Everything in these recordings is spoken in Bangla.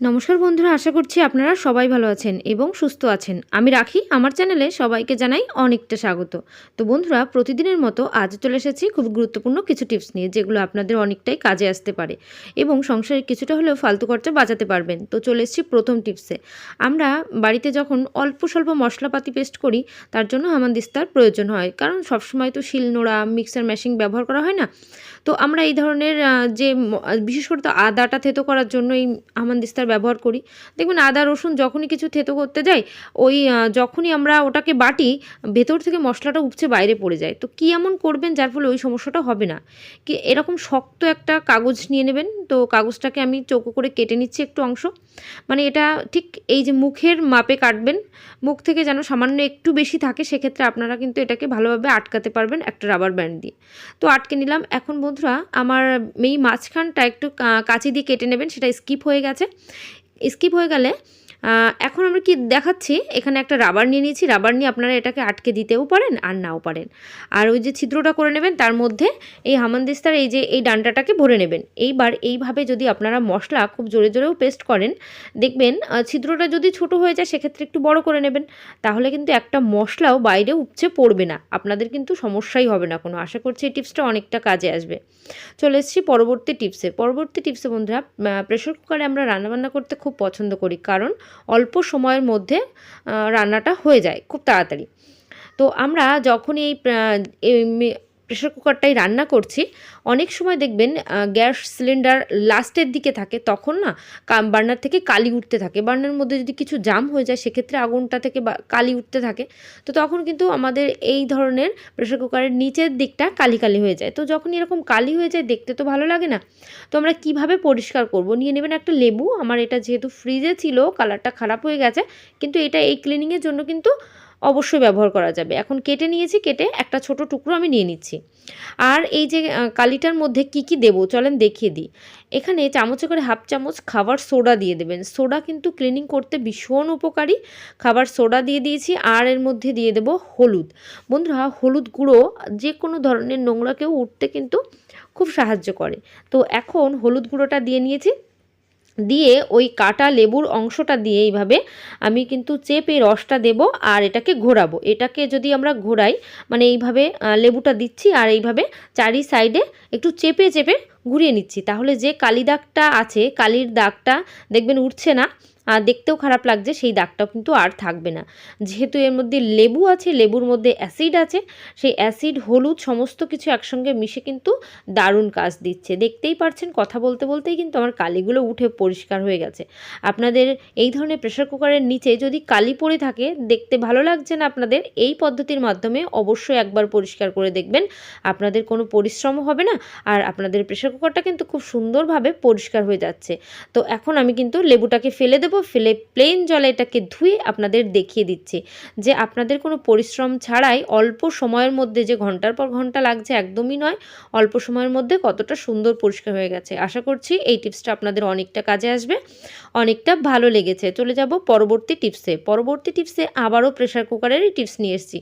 নমস্কার বন্ধুরা, আশা করছি আপনারা সবাই ভালো আছেন এবং সুস্থ আছেন। আমি রাখি, আমার চ্যানেলে সবাইকে জানাই অনেকটা স্বাগত। তো বন্ধুরা, প্রতিদিনের মতো আজ চলে এসেছি খুব গুরুত্বপূর্ণ কিছু টিপস নিয়ে, যেগুলো আপনাদের অনেকটাই কাজে আসতে পারে এবং সংসারে কিছুটা হলেও ফালতু খরচা বাঁচাতে পারবেন। তো চলে এসেছি প্রথম টিপসে। আমরা বাড়িতে যখন অল্প স্বল্প মশলাপাতি পেস্ট করি, তার জন্য হামানদিস্তার প্রয়োজন হয়। কারণ সবসময় তো শিল নোড়া মিক্সার মেশিন ব্যবহার করা হয় না। তো আমরা এই ধরনের যে বিশেষ করে তো আদাটা থেতো করার জন্য এই হামানদিস্তার ব্যবহার করি। দেখবেন আদা, রসুন যখনই কিছু থেতো করতে যাই, ওই যখনই আমরা ওটাকে বাটি, ভেতর থেকে মশলাটা উপচে বাইরে পড়ে যায়। তো কী এমন করবেন যার ফলে ওই সমস্যাটা হবে না? কি এরকম শক্ত একটা কাগজ নিয়ে নেবেন, তো কাগজটাকে আমি চৌকো করে কেটে নিচ্ছি একটু অংশ। মানে এটা ঠিক এই যে মুখের মাপে কাটবেন, মুখ থেকে যেন সামান্য একটু বেশি থাকে, সেক্ষেত্রে আপনারা কিন্তু এটাকে ভালোভাবে আটকাতে পারবেন একটা রাবার ব্যান্ড দিয়ে। তো আটকে নিলাম, এখন বন্ধুরা, আমার এই মাঝখানটা একটু কাঁচি দিয়ে কেটে নেবেন, সেটা স্কিপ হয়ে গেছে। স্কিপ হয়ে গেলে এখন আমরা কি দেখাচ্ছি? এখানে একটা রাবার নিয়ে নিয়েছি। রাবার নিয়ে আপনারা এটাকে আটকে দিতেও পারেন আর নাও পারেন। আর ওই যে ছিদ্রটা করে নেবেন, তার মধ্যে এই হামানদিস্তার এই যে এই ডান্ডাটাকে ভরে নেবেন। এইবার এইভাবে যদি আপনারা মশলা খুব জোরে জোরেও পেস্ট করেন, দেখবেন ছিদ্রটা যদি ছোট হয়ে যায়, সেক্ষেত্রে একটু বড় করে নেবেন। তাহলে কিন্তু একটা মশলাও বাইরে উপচে পড়বে না। আপনাদের কিন্তু সমস্যাই হবে না কোনো। আশা করছি এই টিপসটা অনেকটা কাজে আসবে। চলে এসেছি পরবর্তী টিপসে পরবর্তী টিপসে বন্ধুরা প্রেশার কুকারে আমরা রান্নাবান্না করতে খুব পছন্দ করি। কারণ অল্প সময়ের মধ্যে রান্নাটা হয়ে যায় খুব তাড়াতাড়ি। তো আমরা যখন এই প্রেশার কুকারটাই রান্না করছি, অনেক সময় দেখবেন গ্যাস সিলিন্ডার লাস্টের দিকে থাকে, তখন না বার্নার থেকে কালি উঠতে থাকে। বার্নার মধ্যে যদি কিছু জাম হয়ে যায়, সেক্ষেত্রে আগুনটা থেকে কালি উঠতে থাকে। তো তখন কিন্তু আমাদের এই ধরনের প্রেশার কুকারের নিচের দিকটা কালি কালি হয়ে যায়। তো যখন এরকম কালি হয়ে যায়, দেখতে তো ভালো লাগে না। তো আমরা কীভাবে পরিষ্কার করব? নিয়ে নেবেন একটা লেবু। আমার এটা যেহেতু ফ্রিজে ছিল কালারটা খারাপ হয়ে গেছে, কিন্তু এটা এই ক্লিনিংয়ের জন্য কিন্তু অবশ্যই ব্যবহার করা যাবে। এখন কেটে নিয়েছি, কেটে একটা ছোট টুকরো আমি নিয়ে নিচ্ছি। আর এই যে কালিটার মধ্যে কি কি দেবো চলেন দেখিয়ে দিই। এখানে চামচে করে হাফ চামচ খাবার সোডা দিয়ে দেবেন। সোডা কিন্তু ক্লিনিং করতে ভীষণ উপকারী। খাবার সোডা দিয়ে দিয়েছি, আর এর মধ্যে দিয়ে দেবো হলুদ। বন্ধুরা, হলুদ গুঁড়ো যে কোনো ধরনের নোংরাকেও উঠতে কিন্তু খুব সাহায্য করে। তো এখন হলুদ গুঁড়োটা দিয়ে নিয়েছি দিয়ে ওই কাটা লেবুর অংশটা দিয়ে এইভাবে আমি কিন্তু চেপে রসটা দেব আর এটাকে ঘোরাবো। এটাকে যদি আমরা ঘোরাই মানে এইভাবে লেবুটা দিচ্ছি আর এইভাবে চারি সাইডে একটু চেপে চেপে ঘুরিয়ে নিচ্ছি। তাহলে যে কালি দাগটা আছে, কালির দাগটা দেখবেন উঠছে না দেখতেও খারাপ লাগছে, সেই দাগটাও কিন্তু আর থাকবে না। যেহেতু এর মধ্যে লেবু আছে, লেবুর মধ্যে অ্যাসিড আছে, সেই অ্যাসিড, হলুদ সমস্ত কিছু একসঙ্গে মিশে কিন্তু দারুণ কাজ দিচ্ছে। দেখতেই পারছেন, কথা বলতে বলতেই কিন্তু আমার কালিগুলো উঠে পরিষ্কার হয়ে গেছে। আপনাদের এই ধরনের প্রেশার কুকারের নিচে যদি কালি পড়ে থাকে, দেখতে ভালো লাগছে না আপনাদের, এই পদ্ধতির মাধ্যমে অবশ্যই একবার পরিষ্কার করে দেখবেন। আপনাদের কোনো পরিশ্রম হবে না, আর আপনাদের প্রেশার কুকারটা কিন্তু খুব সুন্দরভাবে পরিষ্কার হয়ে যাচ্ছে। তো এখন আমি কিন্তু লেবুটাকে ফেলে দেবো ফেলে প্লেন জলে এটাকে ধুয়ে আপনাদের দেখিয়ে দিচ্ছি যে আপনাদের কোনো পরিশ্রম ছাড়াই অল্প সময়ের মধ্যে যে ঘণ্টার পর ঘণ্টা লাগছে একদমই নয়, অল্প সময়ের মধ্যে কতটা সুন্দর পরিষ্কার হয়ে গেছে। আশা করছি এই টিপসটা আপনাদের অনেকটা কাজে আসবে, অনেকটা ভালো লেগেছে। চলে যাব পরবর্তী টিপসে। পরবর্তী টিপসে আবারও প্রেশার কুকারেরই টিপস নিয়ে এসেছি।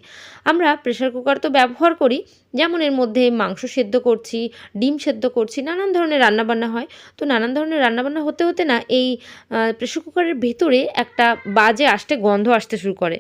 আমরা প্রেশার কুকার তো ব্যবহার করি, যেমন এর মধ্যে মাংস সেদ্ধ করছি, ডিম সেদ্ধ করছি, নানান ধরনের রান্নাবান্না হয়। তো নানান ধরনের রান্নাবান্না হতে হতে না এই প্রেশার কুকারের ভেতরে একটা বাজে আসতে গন্ধ আসতে শুরু করে।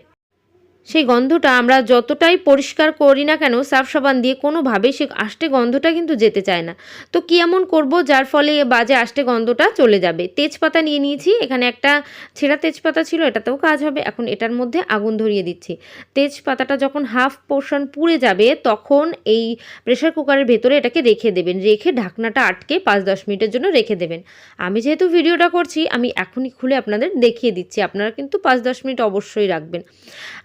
সেই গন্ধটা আমরা যতটাই পরিষ্কার করি না কেন সার্ফ সাবান দিয়ে কোনোভাবেই সে আষ্টে গন্ধটা কিন্তু যেতে চায় না। তো কী এমন করব যার ফলে বাজে আষ্টে গন্ধটা চলে যাবে? তেজপাতা নিয়ে নিয়েছি, এখানে একটা ছেঁড়া তেজপাতা ছিল, এটাতেও কাজ হবে। এখন এটার মধ্যে আগুন ধরিয়ে দিচ্ছি। তেজপাতাটা যখন হাফ পোর্শন পুড়ে যাবে, তখন এই প্রেশার কুকারের ভেতরে এটাকে রেখে দেবেন। রেখে ঢাকনাটা আটকে পাঁচ দশ মিনিটের জন্য রেখে দেবেন। আমি যেহেতু ভিডিওটা করছি, আমি এখনই খুলে আপনাদের দেখিয়ে দিচ্ছি। আপনারা কিন্তু পাঁচ দশ মিনিট অবশ্যই রাখবেন।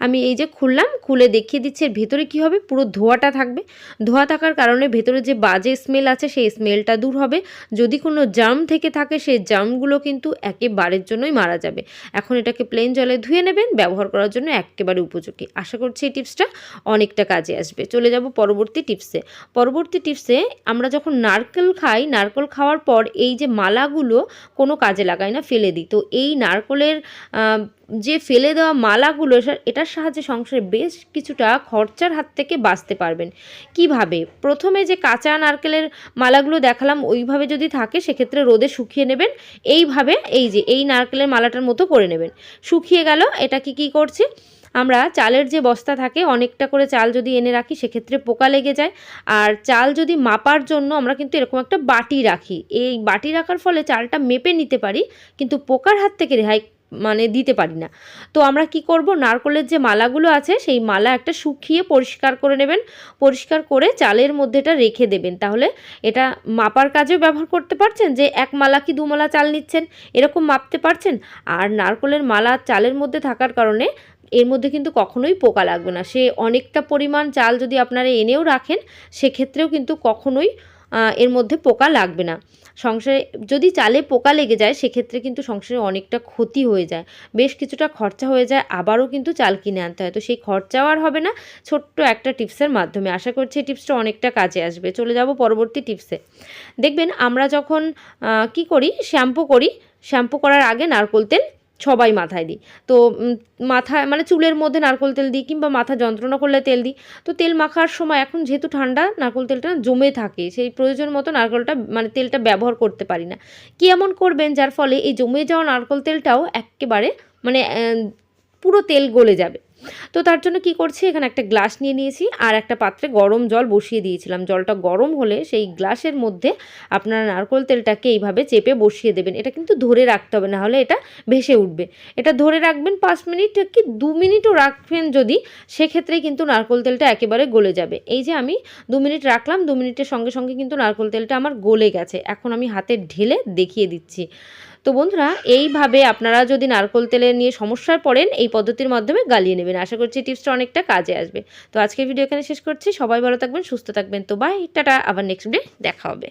আমি এই যে খুললাম, খুলে দেখিয়ে দিচ্ছে, এর ভেতরে কী হবে? পুরো ধোয়াটা থাকবে। ধোয়া থাকার কারণে ভেতরে যে বাজে স্মেল আছে, সেই স্মেলটা দূর হবে। যদি কোনো জার্ম থেকে থাকে, সেই জার্মগুলো কিন্তু একেবারের জন্যই মারা যাবে। এখন এটাকে প্লেন জলে ধুয়ে নেবেন, ব্যবহার করার জন্য একেবারে উপযোগী। আশা করছি এই টিপসটা অনেকটা কাজে আসবে। চলে যাব পরবর্তী টিপসে পরবর্তী টিপসে আমরা যখন নারকেল খাই, নারকেল খাওয়ার পর এই যে মালাগুলো কোনো কাজে লাগাই না, ফেলে দিই। তো এই নারকেলের যে ফেলে দেওয়া মালাগুলো এটার সাহায্যে সংসারে বেশ কিছুটা খরচার হাত থেকে বাঁচতে পারবেন। কীভাবে? প্রথমে যে কাঁচা নারকেলের মালাগুলো দেখালাম, ওইভাবে যদি থাকে, সেক্ষেত্রে রোদে শুকিয়ে নেবেন। এইভাবে এই যে, এই নারকেলের মালাটার মতো করে নেবেন। শুকিয়ে গেল এটাকে কি করছি? আমরা চালের যে বস্তা থাকে, অনেকটা করে চাল যদি এনে রাখি, সেক্ষেত্রে পোকা লেগে যায়। আর চাল যদি মাপার জন্য আমরা কিন্তু এরকম একটা বাটি রাখি। এই বাটি রাখার ফলে চালটা মেপে নিতে পারি, কিন্তু পোকার হাত থেকে রেহাই মানে দিতে পারি না। তো আমরা কি করব? নারকলের যে মালাগুলো আছে, সেই মালা একটা শুকিয়ে পরিষ্কার করে নেবেন। পরিষ্কার করে চালের মধ্যেটা রেখে দেবেন। তাহলে এটা মাপার কাজেও ব্যবহার করতে পারছেন যে এক মালা কি দু মালা চাল নিচ্ছেন, এরকম মাপতে পারছেন? আর নারকলের মালা চালের মধ্যে থাকার কারণে এর মধ্যে কিন্তু কখনোই পোকা লাগবে না। সে অনেকটা পরিমাণ চাল যদি আপনারা এনেও রাখেন, সেক্ষেত্রেও কিন্তু কখনোই এর মধ্যে পোকা লাগবে না। সংসারে যদি চালে পোকা লেগে যায়, সেক্ষেত্রে কিন্তু সংসারে অনেকটা ক্ষতি হয়ে যায়। বেশ কিছুটা খরচা হয়ে যায়, আবারও কিন্তু চাল কিনে আনতে হয়। তো সেই খরচাও আর হবে না, ছোট্ট একটা টিপসের মাধ্যমে। আশা করছি এই টিপসটা অনেকটা কাজে আসবে। চলে যাব পরবর্তী টিপসে। দেখবেন আমরা যখন কি করি? শ্যাম্পু করি। শ্যাম্পু করার আগে নারকোল তেল সবাই মাথায় দিই। তো মাথায় মানে চুলের মধ্যে নারকোল তেল দিই কিংবা মাথা যন্ত্রণা করলে তেল দিই। তো তেল মাখার সময় এখন যেহেতু ঠান্ডা, নারকোল তেলটা জমে থাকে। সেই প্রয়োজন মতো নারকোলটা মানে তেলটা ব্যবহার করতে পারি না। কি এমন করবেন যার ফলে এই জমে যাওয়া নারকোল তেলটাও একেবারে মানে পুরো তেল গলে যাবে। তো তার জন্য কি করছি? এখানে একটা গ্লাস নিয়ে নিয়েছি আর একটা পাত্রে গরম জল বসিয়ে দিয়েছিলাম। জলটা গরম হলে সেই গ্লাসের মধ্যে আপনারা নারকোল তেলটাকে এইভাবে চেপে বসিয়ে দেবেন। এটা কিন্তু ধরে রাখতে হবে না হলে এটা ভেসে উঠবে। এটা ধরে রাখবেন পাঁচ মিনিট কি দু মিনিটও রাখবেন যদি, সেক্ষেত্রে কিন্তু নারকোল তেলটা একেবারে গলে যাবে। এই যে আমি দু মিনিট রাখলাম, দু মিনিটের সঙ্গে সঙ্গে কিন্তু নারকোল তেলটা আমার গলে গেছে। এখন আমি হাতে ঢেলে দেখিয়ে দিচ্ছি। তো বন্ধুরা, এইভাবে আপনারা যদি নারকোল তেলে নিয়ে সমস্যায় পড়েন, এই পদ্ধতির মাধ্যমে গালিয়ে নেবেন। আশা করছি টিপসটা অনেকটা কাজে আসবে। তো আজকের ভিডিও এখানে শেষ করছি। সবাই ভালো থাকবেন, সুস্থ থাকবেন। তো বাই টাটা। আবার নেক্সট ডে দেখা হবে।